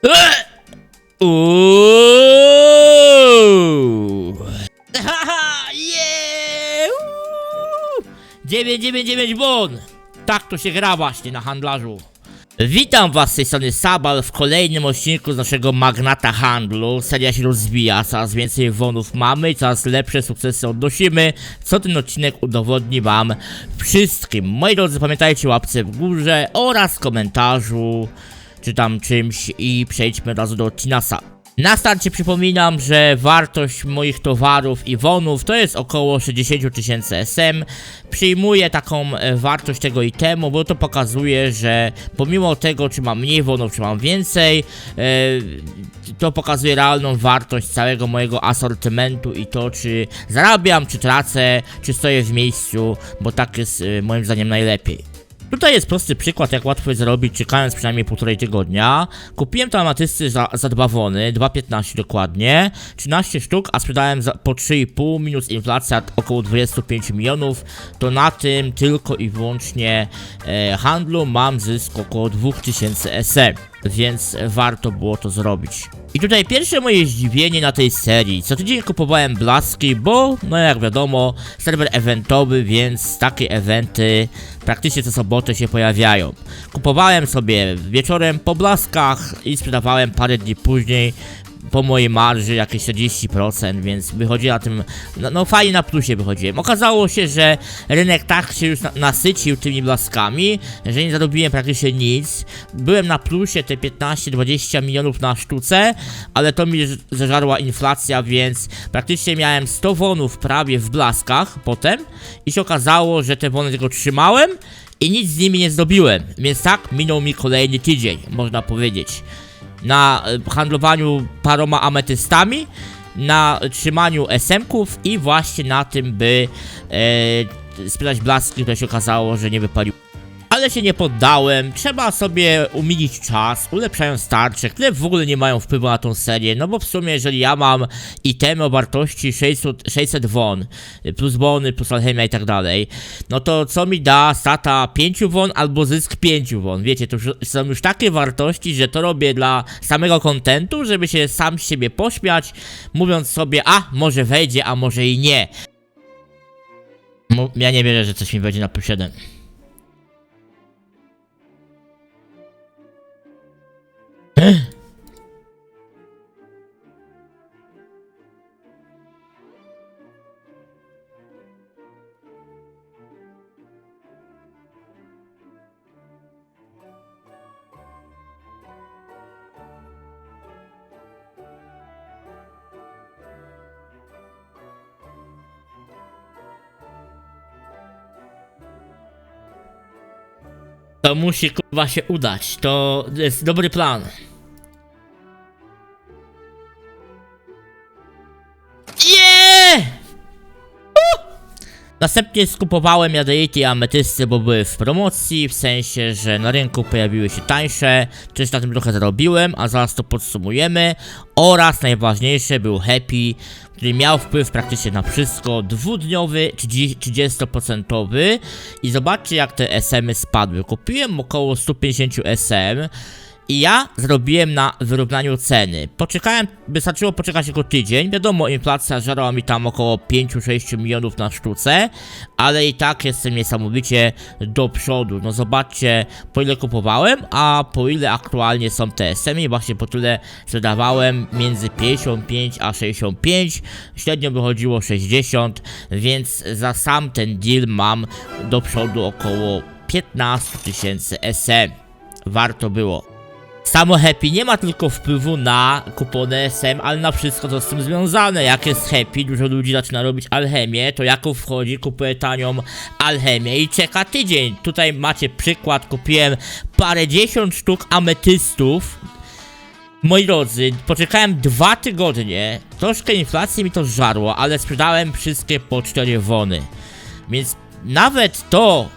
Uuuu! Haha, yeah! Uuu! 999 bon! Tak to się gra właśnie na handlarzu. Witam was z tej strony Sabal w kolejnym odcinku z naszego magnata handlu. Seria się rozwija, coraz więcej wonów mamy coraz lepsze sukcesy odnosimy, co ten odcinek udowodni wam wszystkim. Moi drodzy, pamiętajcie łapce w górze oraz komentarzu, czy tam czymś i przejdźmy od razu do odcinasa. Na starcie przypominam, że wartość moich towarów i wonów to jest około 60 tysięcy SM. Przyjmuję taką e, wartość tego itemu, bo to pokazuje, że pomimo tego, czy mam mniej wonów, czy mam więcej, e, to pokazuje realną wartość całego mojego asortymentu i to, czy zarabiam, czy tracę, czy stoję w miejscu, bo tak jest e, moim zdaniem najlepiej. Tutaj jest prosty przykład, jak łatwo jest zarobić, czekając przynajmniej półtorej tygodnia. Kupiłem te amatysty za, za dwa wony, 2,15 dokładnie, 13 sztuk, a sprzedałem za, po 3,5 minus inflacja około 25 milionów. To na tym tylko i wyłącznie e, handlu mam zysk około 2000 SE, więc warto było to zrobić. I tutaj pierwsze moje zdziwienie na tej serii. Co tydzień kupowałem blaski, bo, no jak wiadomo, serwer eventowy, więc takie eventy praktycznie co sobotę się pojawiają. Kupowałem sobie wieczorem po blaskach i sprzedawałem parę dni później po mojej marży jakieś 40%, więc wychodzi na tym, no, no fajnie na plusie wychodziłem. Okazało się, że rynek tak się już na, nasycił tymi blaskami, że nie zarobiłem praktycznie nic. Byłem na plusie te 15-20 milionów na sztuce, ale to mi zeżarła inflacja, więc praktycznie miałem 100 wonów prawie w blaskach potem i się okazało, że te wony tylko trzymałem i nic z nimi nie zdobiłem, więc tak minął mi kolejny tydzień, można powiedzieć na handlowaniu paroma ametystami, na trzymaniu SM-ków i właśnie na tym, by e, sprzedać blaski, które się okazało, że nie wypalił. Ale się nie poddałem, trzeba sobie umilić czas, ulepszając tarcze, które w ogóle nie mają wpływu na tą serię, no bo w sumie jeżeli ja mam itemy o wartości 600, 600 won, plus bony, plus alchemia i tak dalej, no to co mi da stata 5 won albo zysk 5 won, wiecie, to już są już takie wartości, że to robię dla samego kontentu, żeby się sam z siebie pośmiać, mówiąc sobie, a może wejdzie, a może i nie. Ja nie wierzę, że coś mi wejdzie na plus 7. To musi kurwa się udać. To jest dobry plan. Następnie skupowałem jadeity i ametysty, bo były w promocji, w sensie, że na rynku pojawiły się tańsze, też na tym trochę zarobiłem, a zaraz to podsumujemy. Oraz najważniejsze był Happy, który miał wpływ praktycznie na wszystko, dwudniowy, 30 30% i zobaczcie jak te SM-y spadły. Kupiłem około 150 SM, i ja zrobiłem na wyrównaniu ceny. Poczekałem, wystarczyło poczekać tylko tydzień. Wiadomo, inflacja żarła mi tam około 5-6 milionów na sztuce, ale i tak jestem niesamowicie do przodu. No zobaczcie, po ile kupowałem, a po ile aktualnie są te SM i właśnie po tyle sprzedawałem między 55 a 65. Średnio wychodziło 60, więc za sam ten deal mam do przodu około 15 tysięcy SM. Warto było. Samo Happy nie ma tylko wpływu na kupony SM, ale na wszystko co z tym związane. Jak jest Happy, dużo ludzi zaczyna robić alchemię, to jako wchodzi, kupuje tanią alchemię i czeka tydzień. Tutaj macie przykład, kupiłem parę dziesiąt sztuk ametystów. Moi drodzy, poczekałem dwa tygodnie, troszkę inflacji mi to żarło, ale sprzedałem wszystkie po 4 wony. Więc nawet to,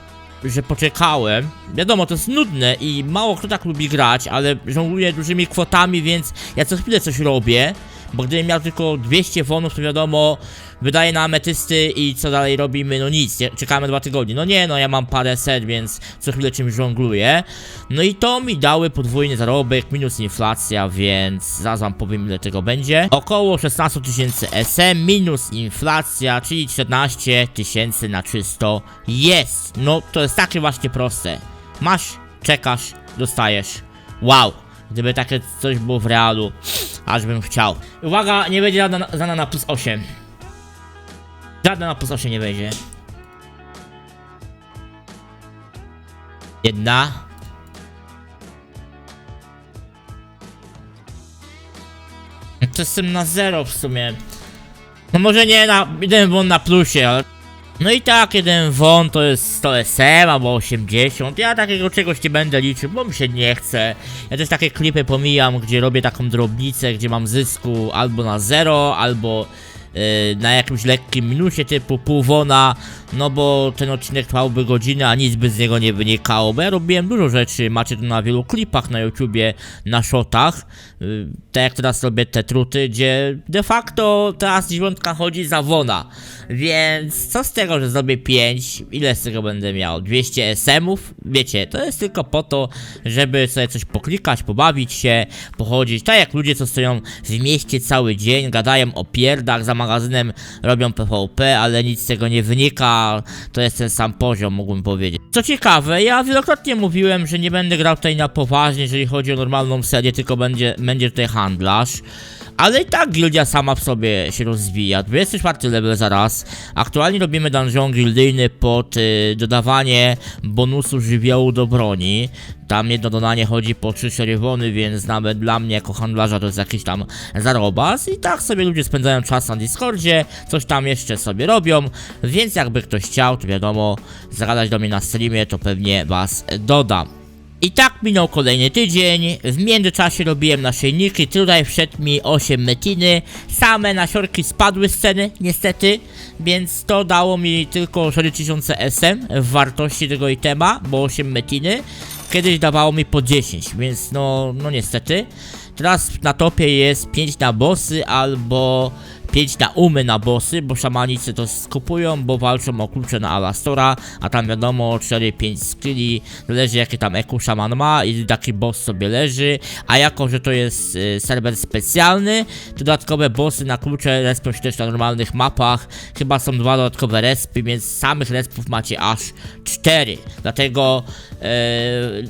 że poczekałem. Wiadomo, to jest nudne i mało kto tak lubi grać, ale żongluję dużymi kwotami, więc ja co chwilę coś robię. Bo gdybym miał tylko 200 wonów, to wiadomo, wydaje na ametysty i co dalej robimy, no nic, czekamy dwa tygodnie. No nie, no ja mam parę set, więc co chwilę czymś żongluję. No i to mi dały podwójny zarobek, minus inflacja, więc zaraz wam powiem ile tego będzie. Około 16 tysięcy SM, minus inflacja, czyli 14 tysięcy na czysto jest. No to jest takie właśnie proste. Masz, czekasz, dostajesz. Wow! Gdyby takie coś było w realu, aż bym chciał. Uwaga, nie będzie żadna, żadna na plus 8. Żadna na plus 8 nie wejdzie. Jedna. To jestem na zero w sumie. No może nie na jeden won na plusie, ale... No i tak, jeden won to jest 100 SM albo 80. Ja takiego czegoś nie będę liczył, bo mi się nie chce. Ja też takie klipy pomijam, gdzie robię taką drobnicę, gdzie mam zysku albo na zero, albo na jakimś lekkim minusie typu pół wona. No bo ten odcinek trwałby godzinę, a nic by z niego nie wynikało. Bo ja robiłem dużo rzeczy, macie to na wielu klipach na YouTubie, na shotach. Yy, tak jak teraz robię te truty, gdzie de facto teraz dziewiątka chodzi za wona. Więc co z tego, że zrobię 5? Ile z tego będę miał? 200 SM-ów? Wiecie, to jest tylko po to, żeby sobie coś poklikać, pobawić się, pochodzić. Tak jak ludzie, co stoją w mieście cały dzień, gadają o pierdach, za magazynem robią PvP, ale nic z tego nie wynika. To jest ten sam poziom, mógłbym powiedzieć. Co ciekawe, ja wielokrotnie mówiłem, że nie będę grał tutaj na poważnie, jeżeli chodzi o normalną serię, tylko będzie, będzie tutaj handlarz. Ale i tak gildia sama w sobie się rozwija. 24 level zaraz. Aktualnie robimy dungeon gildyjny pod y, dodawanie bonusu żywiołu do broni. Tam jedno dodanie chodzi po 3 wony, więc nawet dla mnie jako handlarza to jest jakiś tam zarobas. I tak sobie ludzie spędzają czas na Discordzie, coś tam jeszcze sobie robią. Więc jakby ktoś chciał, to wiadomo, zagadać do mnie na streamie, to pewnie was dodam. I tak minął kolejny tydzień, w międzyczasie robiłem naszyjniki, tutaj wszedł mi 8 metiny, same nasiorki spadły z ceny, niestety, więc to dało mi tylko 4000 SM w wartości tego itema, bo 8 metiny, kiedyś dawało mi po 10, więc no, no niestety. Teraz na topie jest 5 na bossy albo 5 na umy na bossy, bo szamanicy to skupują, bo walczą o klucze na Alastora, a tam wiadomo 4-5 skilli, zależy jaki tam eku szaman ma i taki boss sobie leży, a jako, że to jest y, serwer specjalny, dodatkowe bossy na klucze respią się też na normalnych mapach, chyba są dwa dodatkowe respy, więc samych respów macie aż 4, dlatego e,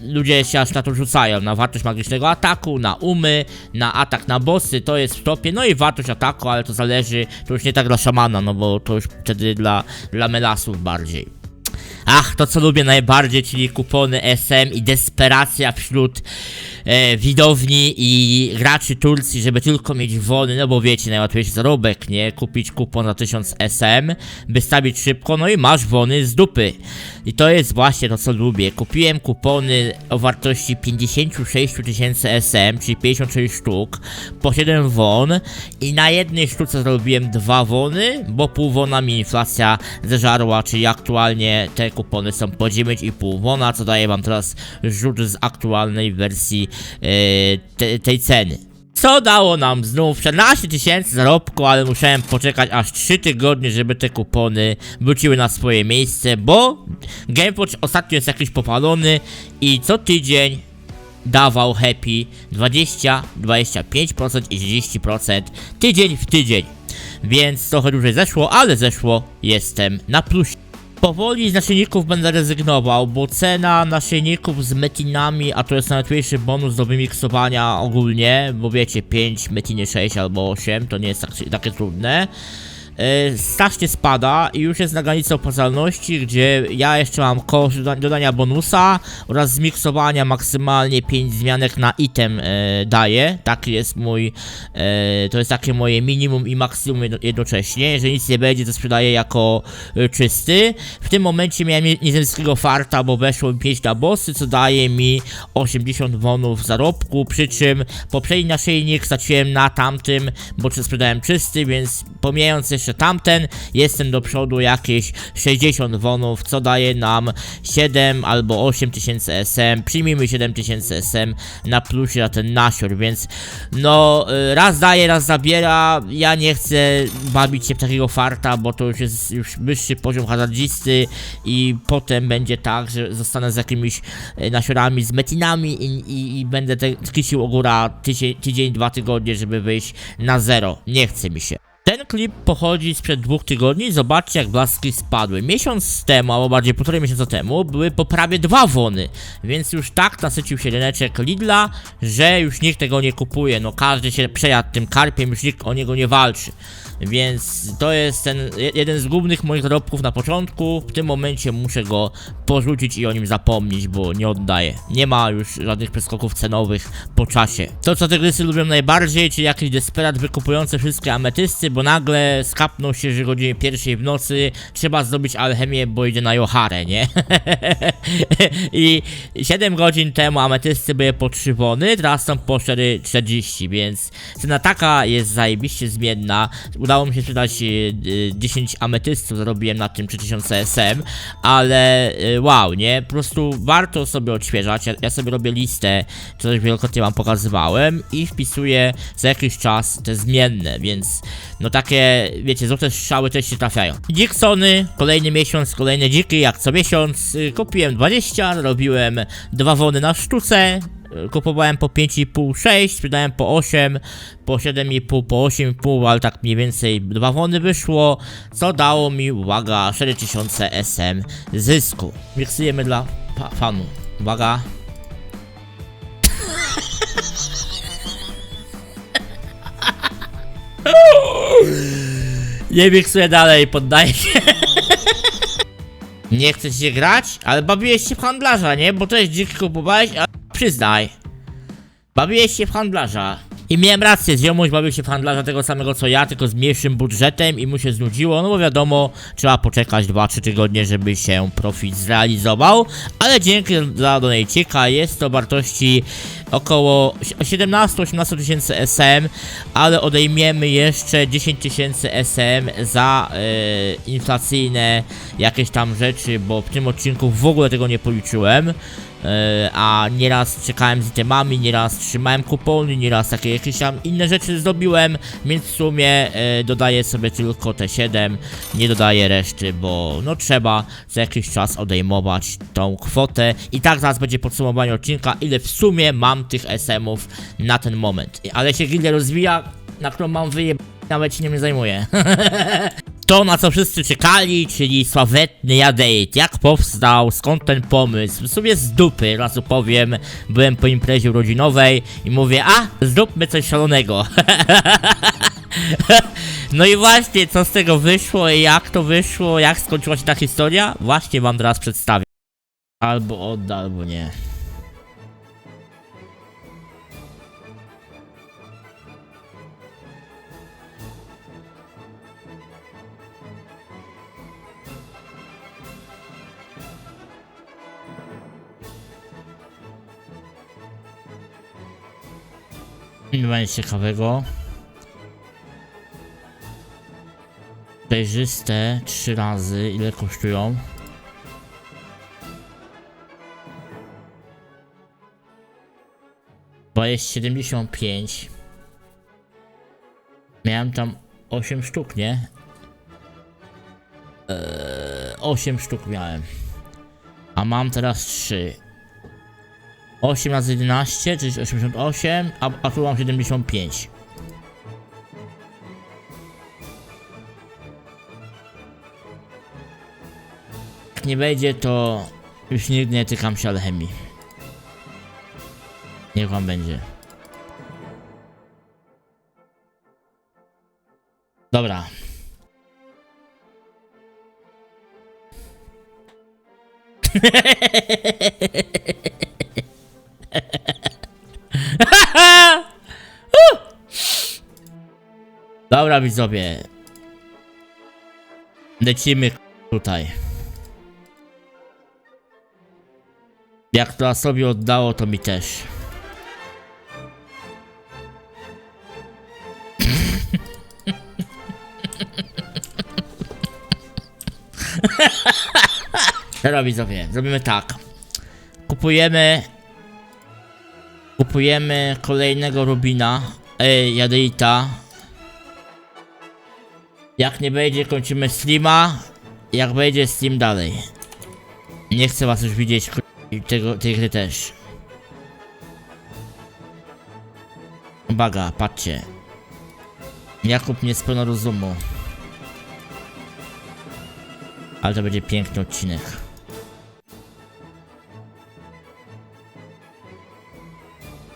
ludzie się aż na to rzucają, na wartość magicznego ataku, na umy, na atak na bossy, to jest w topie, no i wartość ataku, ale to zależy, to już nie tak dla szamana, no bo to już wtedy dla, dla melasów bardziej. Ach, to co lubię najbardziej, czyli kupony SM i desperacja wśród e, widowni i graczy Turcji, żeby tylko mieć wony, no bo wiecie, najłatwiejszy zarobek, nie? Kupić kupon za 1000 SM, wystawić szybko, no i masz wony z dupy. I to jest właśnie to, co lubię. Kupiłem kupony o wartości 56 tysięcy SM, czyli 56 sztuk, po 7 won i na jednej sztuce zrobiłem dwa wony, bo pół wona mi inflacja zeżarła, czyli aktualnie te kupony są po 9,5 wona, co daje wam teraz rzut z aktualnej wersji e, te, tej ceny. Co dało nam znów 14 tysięcy zarobku, ale musiałem poczekać aż 3 tygodnie, żeby te kupony wróciły na swoje miejsce, bo Gamewatch ostatnio jest jakiś popalony i co tydzień dawał happy 20, 25% i 30% tydzień w tydzień. Więc trochę dłużej zeszło, ale zeszło, jestem na plusie. Powoli z naszyjników będę rezygnował, bo cena naszyjników z metinami, a to jest najłatwiejszy bonus do wymiksowania ogólnie, bo wiecie 5, metiny 6 albo 8, to nie jest tak, takie trudne. Yy, strasznie spada i już jest na granicy opłacalności, gdzie ja jeszcze mam koszt doda- dodania bonusa oraz zmiksowania maksymalnie 5 zmianek na item yy, daje. Taki jest mój, yy, to jest takie moje minimum i maksimum jedno, jednocześnie. Jeżeli nic nie będzie, to sprzedaję jako czysty. W tym momencie miałem nie- niezemskiego farta, bo weszło mi 5 na bossy, co daje mi 80 wonów zarobku, przy czym poprzedni naszyjnik straciłem na tamtym, bo sprzedałem czysty, więc pomijając jeszcze jeszcze tamten. Jestem do przodu jakieś 60 wonów, co daje nam 7 albo 8 tysięcy SM. Przyjmijmy 7 tysięcy SM na plusie na ten nasior, więc no y, raz daje, raz zabiera. Ja nie chcę bawić się w takiego farta, bo to już jest już wyższy poziom hazardzisty i potem będzie tak, że zostanę z jakimiś e, nasiorami, z metinami i, i, i będę te, tkisił o góra tydzień, tydzień, dwa tygodnie, żeby wyjść na zero. Nie chce mi się. Ten klip pochodzi sprzed dwóch tygodni. Zobaczcie, jak blaski spadły. Miesiąc temu, albo bardziej półtorej miesiąca temu, były po prawie dwa wony. Więc już tak nasycił się ryneczek Lidla, że już nikt tego nie kupuje. No każdy się przejadł tym karpiem, już nikt o niego nie walczy. Więc to jest ten je- jeden z głównych moich zarobków na początku. W tym momencie muszę go porzucić i o nim zapomnieć, bo nie oddaję. Nie ma już żadnych przeskoków cenowych po czasie. To co tygrysy lubią najbardziej, czyli jakiś desperat wykupujący wszystkie ametysty, bo nagle skapnął się, że godzinie pierwszej w nocy trzeba zrobić alchemię, bo idzie na Joharę, nie? I 7 godzin temu ametysty były po 3 wony, teraz są po 4,40, więc cena taka jest zajebiście zmienna. Udało mi się sprzedać e, e, 10 ametystów, zarobiłem na tym 3000 SM, ale e, wow, nie? Po prostu warto sobie odświeżać. Ja, ja sobie robię listę, co też wielokrotnie wam pokazywałem i wpisuję za jakiś czas te zmienne, więc no takie, wiecie, złote strzały też się trafiają. Dicksony, kolejny miesiąc, kolejne dziki, jak co miesiąc. Y, Kupiłem 20, robiłem dwa wony na sztuce. y, Kupowałem po 5,5, 6, sprzedałem po 8, po 7,5, po 8,5, ale tak mniej więcej dwa wony wyszło, co dało mi, uwaga, 4000 SM zysku. Miksujemy dla fanu. Uwaga. Nie miksuję dalej, poddaję się. Nie chcesz się grać? Ale bawiłeś się w handlarza, nie? Bo też dzik kupowałeś, a przyznaj. Bawiłeś się w handlarza. I miałem rację, ziomuś bawił się w handlarza tego samego co ja, tylko z mniejszym budżetem i mu się znudziło, no bo wiadomo, trzeba poczekać 2-3 tygodnie, żeby się profit zrealizował, ale dzięki za donajcika jest to wartości około 17-18 tysięcy SM, ale odejmiemy jeszcze 10 tysięcy SM za e, inflacyjne jakieś tam rzeczy, bo w tym odcinku w ogóle tego nie policzyłem. E, a nieraz czekałem z itemami, nieraz trzymałem kupony, nieraz takie jakieś tam inne rzeczy zrobiłem, więc w sumie e, dodaję sobie tylko te 7, nie dodaję reszty, bo no trzeba za jakiś czas odejmować tą kwotę i tak zaraz będzie podsumowanie odcinka, ile w sumie mam tych SM-ów na ten moment. Ale się gildia rozwija, na którą mam wyje... nawet się nie zajmuję. To na co wszyscy czekali, czyli sławetny Jadeit. Jak powstał, skąd ten pomysł? W sumie z dupy, raz powiem. Byłem po imprezie urodzinowej i mówię, a, zróbmy coś szalonego. No i właśnie, co z tego wyszło i jak to wyszło, jak skończyła się ta historia? Właśnie wam teraz przedstawię. Albo odda, albo nie. Nie ma ciekawego. Przejrzyste trzy razy. Ile kosztują? Bo jest 75. Miałem tam 8 sztuk, nie? Eee, 8 sztuk miałem. A mam teraz 3. 8 razy 11, czyli 88, a, a tu mam 75. Jak nie wejdzie, to już nigdy nie tykam się alchemii. Niech wam będzie. Dobra. Dobra widzowie. Lecimy tutaj. Jak to sobie oddało, to mi też. Dobra widzowie, zrobimy tak. Kupujemy... Kupujemy kolejnego Rubina, ej, Jadeita, jak nie będzie, kończymy streama. Jak będzie, stream dalej. Nie chcę was już widzieć tego, tej gry też. Uwaga, patrzcie. Jakub nie spełna rozumu. Ale to będzie piękny odcinek.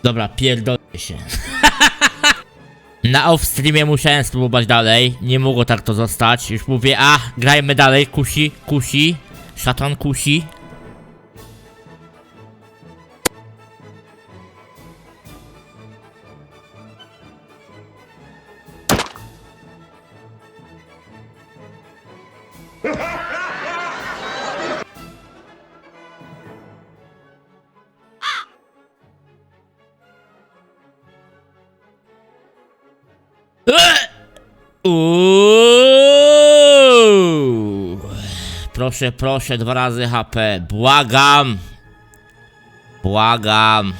Dobra, pierdolę się. Na off-streamie musiałem spróbować dalej. Nie mogło tak to zostać. Już mówię, a, grajmy dalej. Kusi, kusi. Szatan kusi. Proszę, proszę, dwa razy HP. Błagam. Błagam.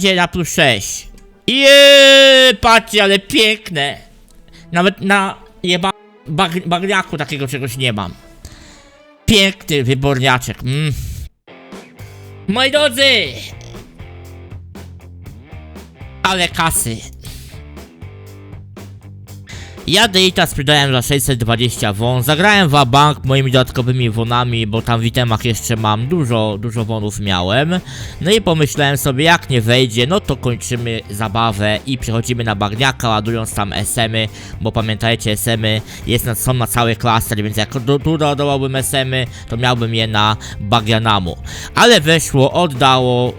Będzie na plus 6. Jeee, patrzcie, ale piękne. Nawet na jeba bag, bagniaku takiego czegoś nie mam. Piękny wyborniaczek. Mm. Moi drodzy! Ale kasy. Ja Data sprzedałem za 620 won, zagrałem w bank moimi dodatkowymi wonami, bo tam w itemach jeszcze mam dużo, dużo wonów miałem. No i pomyślałem sobie, jak nie wejdzie, no to kończymy zabawę i przechodzimy na bagniaka, ładując tam SM-y, bo pamiętajcie, SM-y jest na, są na cały klaster, więc jak do, tu dodałbym SM-y, to miałbym je na bagianamu. Ale weszło, oddało,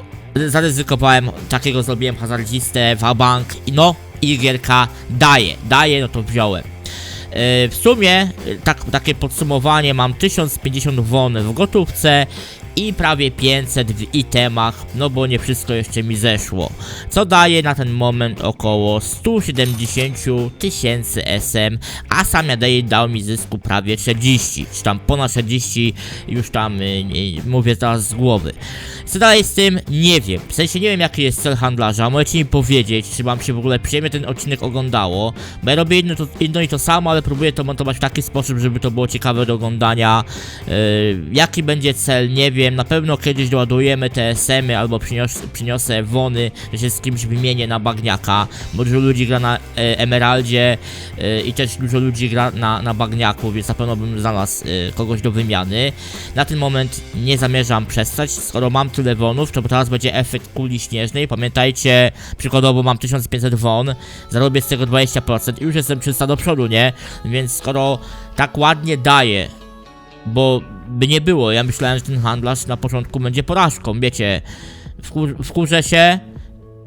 zaryzykowałem, takiego zrobiłem hazardzistę w bank i no, gierka daje, daje, no to wziąłem. E, W sumie, tak, takie podsumowanie, mam 1050 won w gotówce i prawie 500 w itemach, no bo nie wszystko jeszcze mi zeszło. Co daje na ten moment około 170 tysięcy SM, a sam Jadej dał mi zysku prawie 40, czy tam ponad 40, już tam y, nie, mówię teraz z głowy. Co dalej z tym? Nie wiem. W sensie nie wiem jaki jest cel handlarza. Możecie mi powiedzieć, czy wam się w ogóle przyjemnie ten odcinek oglądało. Bo ja robię jedno, to, jedno i to samo, ale próbuję to montować w taki sposób, żeby to było ciekawe do oglądania. Yy, jaki będzie cel? Nie wiem. Na pewno kiedyś doładujemy te SM-y albo przynios, przyniosę wony, że się z kimś wymienię na bagniaka. Bo dużo ludzi gra na e, Emeraldzie e, i też dużo ludzi gra na, na bagniaku, więc na pewno bym znalazł e, kogoś do wymiany. Na ten moment nie zamierzam przestać, skoro mam tyle wonów, to teraz będzie efekt kuli śnieżnej. Pamiętajcie, przykładowo mam 1500 won, zarobię z tego 20% i już jestem 300 do przodu, nie? Więc skoro tak ładnie daje, bo by nie było, ja myślałem, że ten handlarz na początku będzie porażką, wiecie, wkur wkurzę się,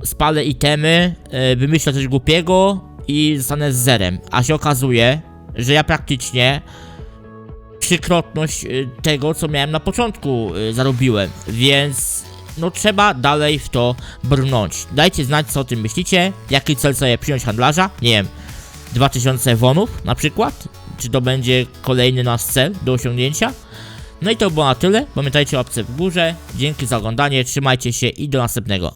spalę itemy, yy, wymyślę coś głupiego i zostanę z zerem, a się okazuje, że ja praktycznie trzykrotność y, tego, co miałem na początku y, zarobiłem, więc no trzeba dalej w to brnąć. Dajcie znać, co o tym myślicie, jaki cel sobie przyjąć handlarza, nie wiem, 2000 wonów na przykład, czy to będzie kolejny nasz cel do osiągnięcia. No i to było na tyle, pamiętajcie o łapce w górze, dzięki za oglądanie, trzymajcie się i do następnego.